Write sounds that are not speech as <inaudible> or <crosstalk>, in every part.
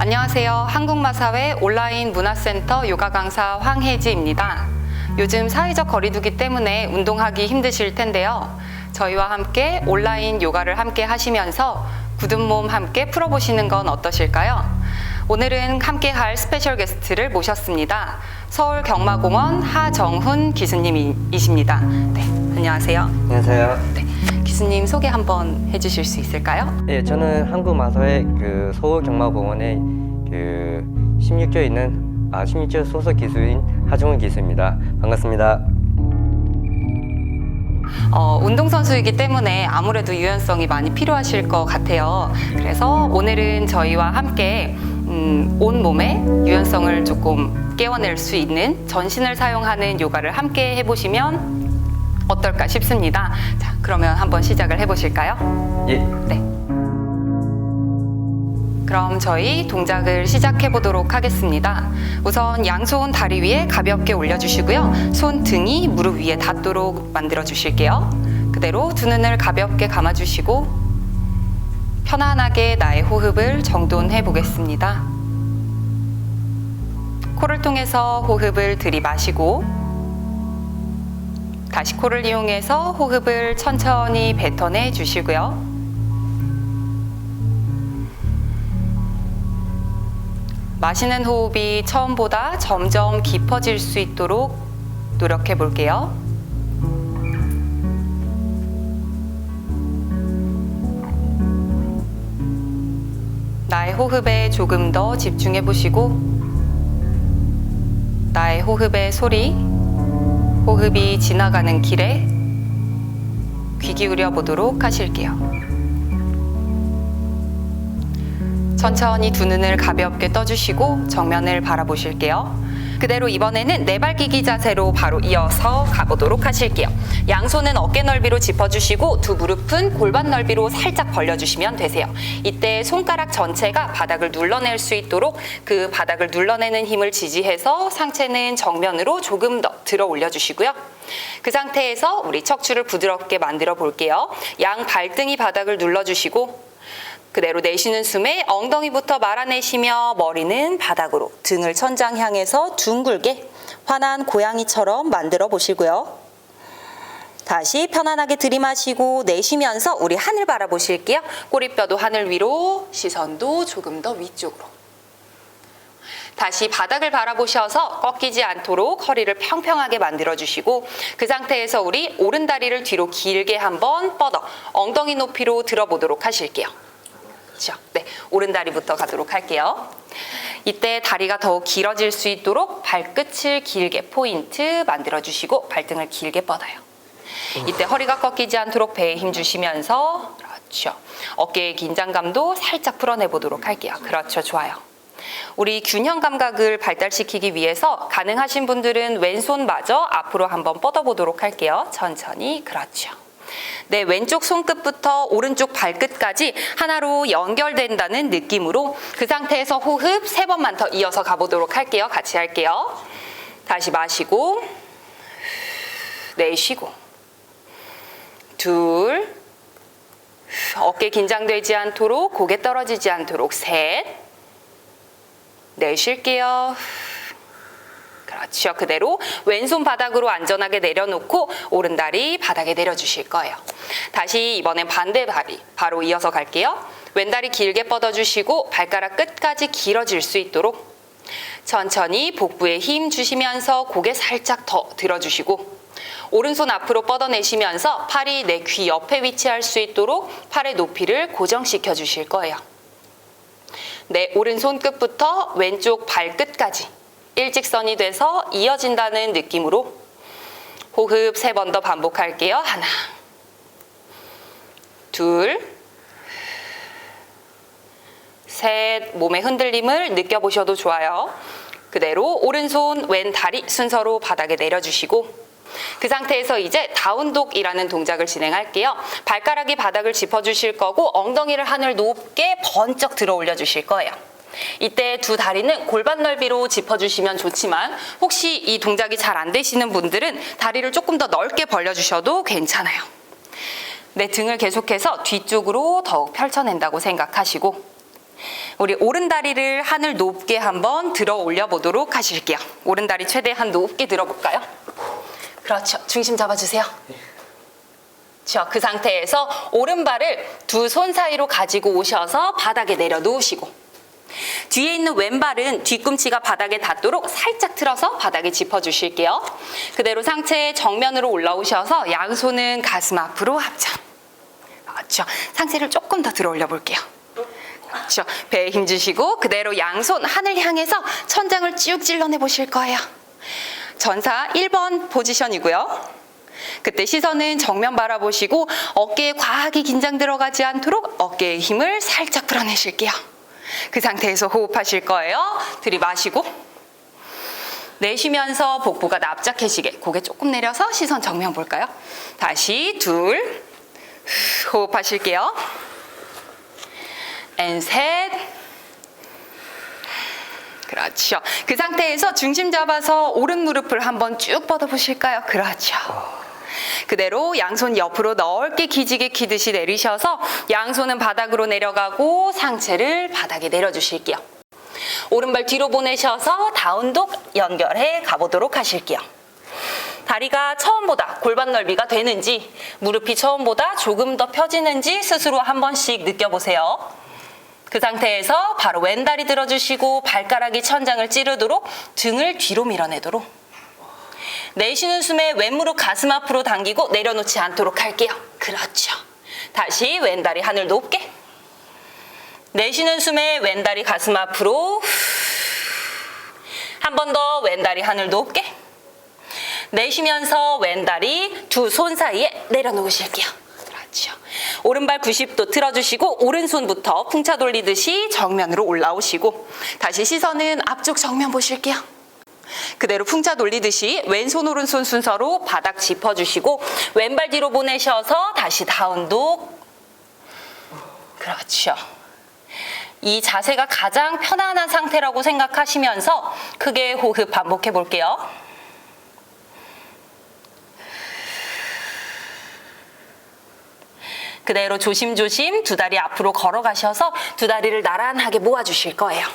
안녕하세요. 한국마사회 온라인 문화센터 요가 강사 황혜지입니다. 요즘 사회적 거리두기 때문에 운동하기 힘드실 텐데요. 저희와 함께 온라인 요가를 함께 하시면서 굳은 몸 함께 풀어보시는 건 어떠실까요? 오늘은 함께 할 스페셜 게스트를 모셨습니다. 서울 경마공원 하정훈 기수님이십니다. 네, 안녕하세요. 안녕하세요. 네, 기수님 소개 한번 해주실 수 있을까요? 예, 저는 한국마사회 그 서울경마공원에 그 16조 있는 아 16조 소속 기수인 하종훈 기수입니다. 반갑습니다. 어, 운동선수이기 때문에 아무래도 유연성이 많이 필요하실 것 같아요. 그래서 오늘은 저희와 함께 음, 온 몸의 유연성을 조금 깨워낼 수 있는 전신을 사용하는 요가를 함께 해보시면 어떨까 싶습니다. 자, 그러면 한번 시작을 해보실까요? 예, 네. 그럼 저희 동작을 시작해 보도록 하겠습니다. 우선 양손 다리 위에 가볍게 올려주시고요. 손 등이 무릎 위에 닿도록 만들어 주실게요. 그대로 두 눈을 가볍게 감아주시고 편안하게 나의 호흡을 정돈해 보겠습니다. 코를 통해서 호흡을 들이마시고 다시 코를 이용해서 호흡을 천천히 뱉어내 주시고요. 마시는 호흡이 처음보다 점점 깊어질 수 있도록 노력해 볼게요. 나의 호흡에 조금 더 집중해 보시고, 나의 호흡의 소리, 호흡이 지나가는 길에 귀 기울여 보도록 하실게요. 천천히 두 눈을 가볍게 떠주시고 정면을 바라보실게요. 그대로 이번에는 네발기기 자세로 바로 이어서 가보도록 하실게요. 양손은 어깨 넓이로 짚어주시고 두 무릎은 골반 넓이로 살짝 벌려주시면 되세요. 이때 손가락 전체가 바닥을 눌러낼 수 있도록 그 바닥을 눌러내는 힘을 지지해서 상체는 정면으로 조금 더 들어 올려주시고요. 그 상태에서 우리 척추를 부드럽게 만들어 볼게요. 양 발등이 바닥을 눌러주시고 그대로 내쉬는 숨에 엉덩이부터 말아내시며 머리는 바닥으로 등을 천장 향해서 둥글게 환한 고양이처럼 만들어 보시고요. 다시 편안하게 들이마시고 내쉬면서 우리 하늘 바라보실게요. 꼬리뼈도 하늘 위로, 시선도 조금 더 위쪽으로. 다시 바닥을 바라보셔서 꺾이지 않도록 허리를 평평하게 만들어 주시고 그 상태에서 우리 오른 다리를 뒤로 길게 한번 뻗어 엉덩이 높이로 들어보도록 하실게요. 그렇죠. 네, 오른 다리부터 가도록 할게요. 이때 다리가 더욱 길어질 수 있도록 발끝을 길게 포인트 만들어 주시고 발등을 길게 뻗어요. 이때 허리가 꺾이지 않도록 배에 힘 주시면서 그렇죠. 어깨의 긴장감도 살짝 풀어내 보도록 할게요. 그렇죠. 좋아요. 우리 균형 감각을 발달시키기 위해서 가능하신 분들은 왼손마저 앞으로 한번 뻗어 보도록 할게요. 천천히. 그렇죠. 네, 왼쪽 손끝부터 오른쪽 발끝까지 하나로 연결된다는 느낌으로 그 상태에서 호흡 세 번만 더 이어서 가보도록 할게요. 같이 할게요. 다시 마시고, 내쉬고, 둘, 어깨 긴장되지 않도록, 고개 떨어지지 않도록, 셋, 내쉴게요. 그렇죠. 그대로 왼손 바닥으로 안전하게 내려놓고 오른 다리 바닥에 내려주실 거예요. 다시 이번엔 반대 다리 바로 이어서 갈게요. 왼다리 길게 뻗어주시고 발가락 끝까지 길어질 수 있도록 천천히 복부에 힘 주시면서 고개 살짝 더 들어주시고 오른손 앞으로 뻗어내시면서 팔이 내 귀 옆에 위치할 수 있도록 팔의 높이를 고정시켜 주실 거예요. 내 오른손 끝부터 왼쪽 발끝까지 일직선이 돼서 이어진다는 느낌으로 호흡 세 번 더 반복할게요. 하나, 둘, 셋. 몸의 흔들림을 느껴보셔도 좋아요. 그대로 오른손, 왼 다리 순서로 바닥에 내려주시고 그 상태에서 이제 다운독이라는 동작을 진행할게요. 발가락이 바닥을 짚어주실 거고 엉덩이를 하늘 높게 번쩍 들어 올려주실 거예요. 이때 두 다리는 골반 넓이로 짚어주시면 좋지만 혹시 이 동작이 잘 안 되시는 분들은 다리를 조금 더 넓게 벌려주셔도 괜찮아요. 내 등을 계속해서 뒤쪽으로 더욱 펼쳐낸다고 생각하시고 우리 오른다리를 하늘 높게 한번 들어 올려 보도록 하실게요. 오른다리 최대한 높게 들어볼까요? 그렇죠. 중심 잡아주세요. 그렇죠. 그 상태에서 오른발을 두 손 사이로 가지고 오셔서 바닥에 내려놓으시고 뒤에 있는 왼발은 뒤꿈치가 바닥에 닿도록 살짝 틀어서 바닥에 짚어주실게요. 그대로 상체 정면으로 올라오셔서 양손은 가슴 앞으로 합장. 그렇죠. 상체를 조금 더 들어 올려 볼게요. 그렇죠. 배에 힘 주시고 그대로 양손 하늘 향해서 천장을 쭉 찔러내 보실 거예요. 전사 1번 포지션이고요. 그때 시선은 정면 바라보시고 어깨에 과하게 긴장 들어가지 않도록 어깨의 힘을 살짝 풀어내실게요. 그 상태에서 호흡하실 거예요. 들이마시고 내쉬면서 복부가 납작해지게 고개 조금 내려서 시선 정면 볼까요? 다시 둘 호흡하실게요. 앤 셋. 그렇죠. 그 상태에서 중심 잡아서 오른 무릎을 한번 쭉 뻗어 보실까요? 그렇죠. 그대로 양손 옆으로 넓게 기지개 키듯이 내리셔서 양손은 바닥으로 내려가고 상체를 바닥에 내려주실게요. 오른발 뒤로 보내셔서 다운독 연결해 가보도록 하실게요. 다리가 처음보다 골반 넓이가 되는지 무릎이 처음보다 조금 더 펴지는지 스스로 한 번씩 느껴보세요. 그 상태에서 바로 왼다리 들어주시고 발가락이 천장을 찌르도록 등을 뒤로 밀어내도록 내쉬는 숨에 왼무릎 가슴 앞으로 당기고 내려놓지 않도록 할게요. 그렇죠. 다시 왼다리 하늘 높게. 내쉬는 숨에 왼다리 가슴 앞으로. 한 번 더 왼다리 하늘 높게. 내쉬면서 왼다리 두 손 사이에 내려놓으실게요. 그렇죠. 오른발 90도 틀어주시고 오른손부터 풍차 돌리듯이 정면으로 올라오시고 다시 시선은 앞쪽 정면 보실게요. 그대로 풍차 돌리듯이 왼손 오른손 순서로 바닥 짚어주시고 왼발 뒤로 보내셔서 다시 다운독. 그렇죠. 이 자세가 가장 편안한 상태라고 생각하시면서 크게 호흡 반복해 볼게요. 그대로 조심조심 두 다리 앞으로 걸어가셔서 두 다리를 나란하게 모아주실 거예요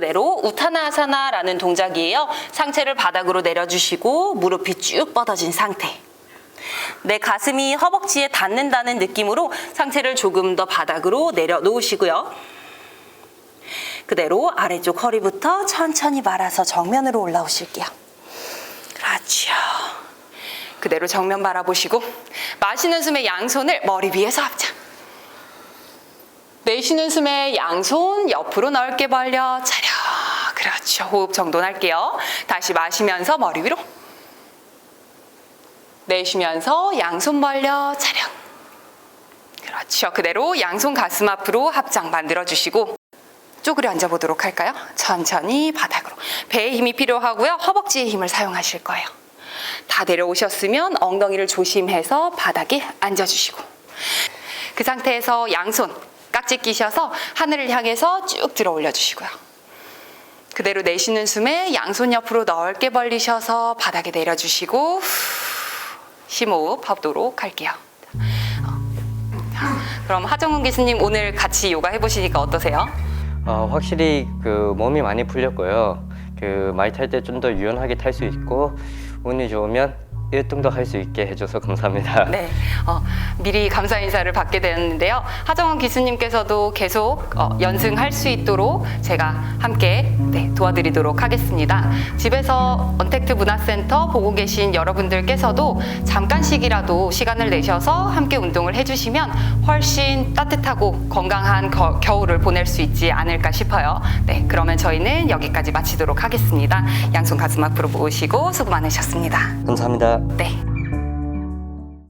그대로 우타나아사나라는 동작이에요. 상체를 바닥으로 내려주시고 무릎이 쭉 뻗어진 상태. 내 가슴이 허벅지에 닿는다는 느낌으로 상체를 조금 더 바닥으로 내려놓으시고요. 그대로 아래쪽 허리부터 천천히 말아서 정면으로 올라오실게요. 그렇죠. 그대로 정면 바라보시고 마시는 숨에 양손을 머리 위에서 합장. 내쉬는 숨에 양손 옆으로 넓게 벌려 차려. 그렇죠. 호흡 정돈할게요. 다시 마시면서 머리 위로. 내쉬면서 양손 벌려 차려. 그렇죠. 그대로 양손 가슴 앞으로 합장 만들어 주시고 쪼그려 앉아 보도록 할까요? 천천히 바닥으로. 배에 힘이 필요하고요. 허벅지에 힘을 사용하실 거예요. 다 내려오셨으면 엉덩이를 조심해서 바닥에 앉아 주시고 그 상태에서 양손 깍지 끼셔서 하늘을 향해서 쭉 들어 올려 주시고요. 그대로 내쉬는 숨에 양손 옆으로 넓게 벌리셔서 바닥에 내려주시고 후, 심호흡 하도록 할게요. 그럼 하정훈 교수님 오늘 같이 요가 해보시니까 어떠세요? 어, 확실히 그 몸이 많이 풀렸고요. 그 많이 탈 때 좀 더 유연하게 탈 수 있고 운이 좋으면 1등도 할 수 있게 해줘서 감사합니다. <laughs> 네, 어, 미리 감사 인사를 받게 되었는데요. 하정원 기수님께서도 계속 어, 연승할 수 있도록 제가 함께 네, 도와드리도록 하겠습니다. 집에서 언택트 문화센터 보고 계신 여러분들께서도 잠깐씩이라도 시간을 내셔서 함께 운동을 해주시면 훨씬 따뜻하고 건강한 거- 겨울을 보낼 수 있지 않을까 싶어요. 네, 그러면 저희는 여기까지 마치도록 하겠습니다. 양손 가슴 앞으로 모으시고 수고 많으셨습니다. 감사합니다. 네.